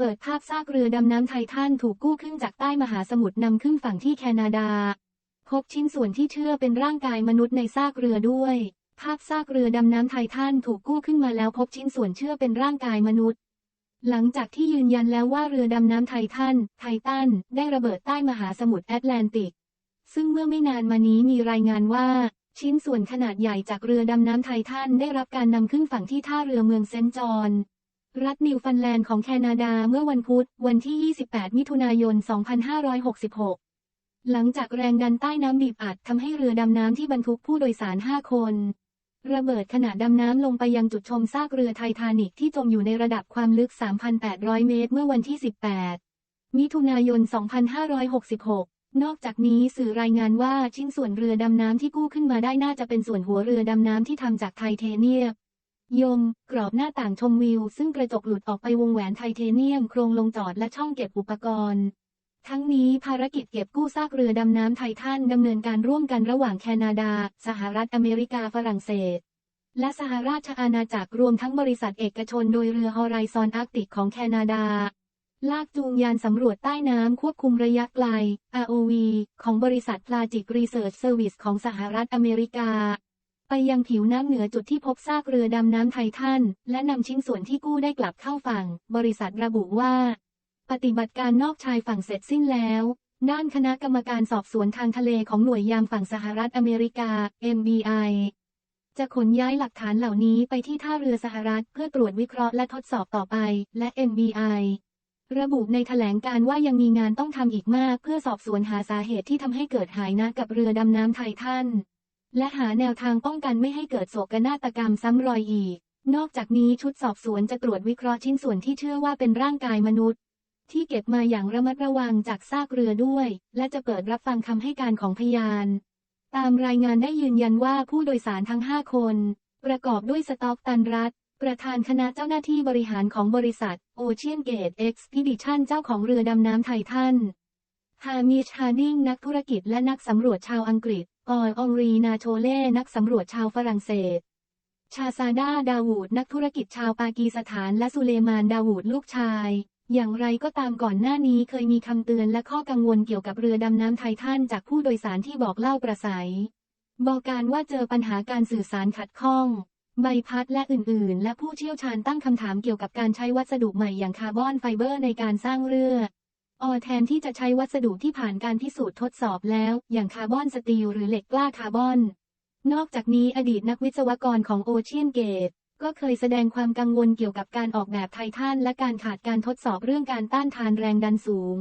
เปิดภาพซากเรือดำน้ำไททันถูกกู้ขึ้นจากใต้มหาสมุทรนำขึ้นฝั่งที่แคนาดา พบชิ้นส่วนที่เชื่อเป็นร่างกายมนุษย์ในซากเรือด้วย ภาพซากเรือดำน้ำไททันถูกกู้ขึ้นมาแล้วพบชิ้นส่วนเชื่อเป็นร่างกายมนุษย์ หลังจากที่ยืนยันแล้วว่าเรือดำน้ำไททันไททันได้ระเบิดใต้มหาสมุทรแอตแลนติก ซึ่งเมื่อไม่นานมานี้มีรายงานว่าชิ้นส่วนขนาดใหญ่จากเรือดำน้ำไททันได้รับการนำขึ้นฝั่งที่ท่าเรือเมืองเซนจอห์น รัฐนิวฟันแลนด์ของแคนาดาเมื่อวันพุธวันที่ 28 มิถุนายน 2566 หลังจากแรงดันใต้น้ำบีบอัดทำให้เรือดำน้ำที่บรรทุกผู้โดยสาร 5 คน ระเบิดขณะดำน้ำลงไปยังจุดชมซากเรือไททานิกที่จมอยู่ในระดับความลึก 3,800 เมตร เมื่อวันที่ 18 มิถุนายน 2566นอกจากนี้สื่อรายงานว่าชิ้นส่วนเรือดำน้ำที่กู้ขึ้นมาได้น่าจะเป็นส่วนหัวเรือดำน้ำที่ทำจากไทเทเนียม ยม กรอบหน้าต่างชมวิว ซึ่งกระจกหลุดออกไปวงแหวนไทเทเนียม โครงลงจอดและช่องเก็บอุปกรณ์ ทั้งนี้ภารกิจเก็บกู้ซากเรือดำน้ำไททันดำเนินการร่วมกันระหว่างแคนาดา สหรัฐอเมริกาฝรั่งเศส และสหราชอาณาจักรรวมทั้งบริษัทเอกชนโดยเรือฮอไรซอนอาร์กติกของแคนาดา ลากจูงยานสำรวจใต้น้ำควบคุมระยะไกล ROV ของบริษัทพลาจิกรีเสิร์ชเซอร์วิสของสหรัฐอเมริกา ไปยังผิวน้ำเหนือจุดที่พบซากเรือดำน้ำไททัน และนำชิ้นส่วนที่กู้ได้กลับเข้าฝั่ง บริษัทระบุว่า ปฏิบัติการนอกชายฝั่งเสร็จสิ้นแล้วด้านคณะกรรมการสอบสวนทางทะเลของหน่วยยามฝั่งสหรัฐอเมริกา MBI จะขนย้ายหลักฐานเหล่านี้ไปที่ท่าเรือสหรัฐเพื่อตรวจวิเคราะห์และทดสอบต่อไป และ MBI ระบุในแถลงการว่ายังมีงานต้องทำอีกมาก เพื่อสอบสวนหาสาเหตุที่ทำให้เกิดหายนะกับเรือดำน้ำไททัน และหาแนวทางป้องกันไม่ให้เกิดโศกนาฏกรรมซ้ำรอยอีก นอกจากนี้ชุดสอบสวนจะตรวจวิเคราะห์ชิ้นส่วนที่เชื่อว่าเป็นร่างกายมนุษย์ ที่เก็บมาอย่างระมัดระวังจากซากเรือด้วย และจะเปิดรับฟังคำให้การของพยาน ตามรายงานได้ยืนยันว่าผู้โดยสารทั้ง 5 คน ประกอบด้วยสต็อกตันรัฐประธานคณะเจ้าหน้าที่บริหารของบริษัทโอเชียนเกตเอ็กซ์พิดิชันเจ้าของเรือดำน้ำไททันฮามิชฮาร์ดิงนักธุรกิจและนักสำรวจชาวอังกฤษ ออยองรีนาโชเล่นักสำรวจชาวฝรั่งเศส ชาซาดาดาวูดนักธุรกิจชาวปากีสถานและสุเลมานดาวูดลูกชาย อย่างไรก็ตามก่อนหน้านี้เคยมีคำเตือนและข้อกังวลเกี่ยวกับเรือดำน้ำไททันจากผู้โดยสารที่บอกเล่าประสัย บอกการว่าเจอปัญหาการสื่อสารขัดข้องใบพัดและอื่น ๆ และผู้เชี่ยวชาญตั้งคำถามเกี่ยวกับการใช้วัสดุใหม่อย่างคาร์บอนไฟเบอร์ในการสร้างเรือ ออแทนที่จะใช้วัสดุที่ผ่านการพิสูจน์ทดสอบแล้ว อย่างคาร์บอนสตีลหรือเหล็กกล้าคาร์บอน นอกจากนี้อดีตนักวิศวกรของโอเชียนเกตก็เคยแสดงความกังวลเกี่ยวกับการออกแบบไททันและการขาดการทดสอบเรื่องการต้านทานแรงดันสูง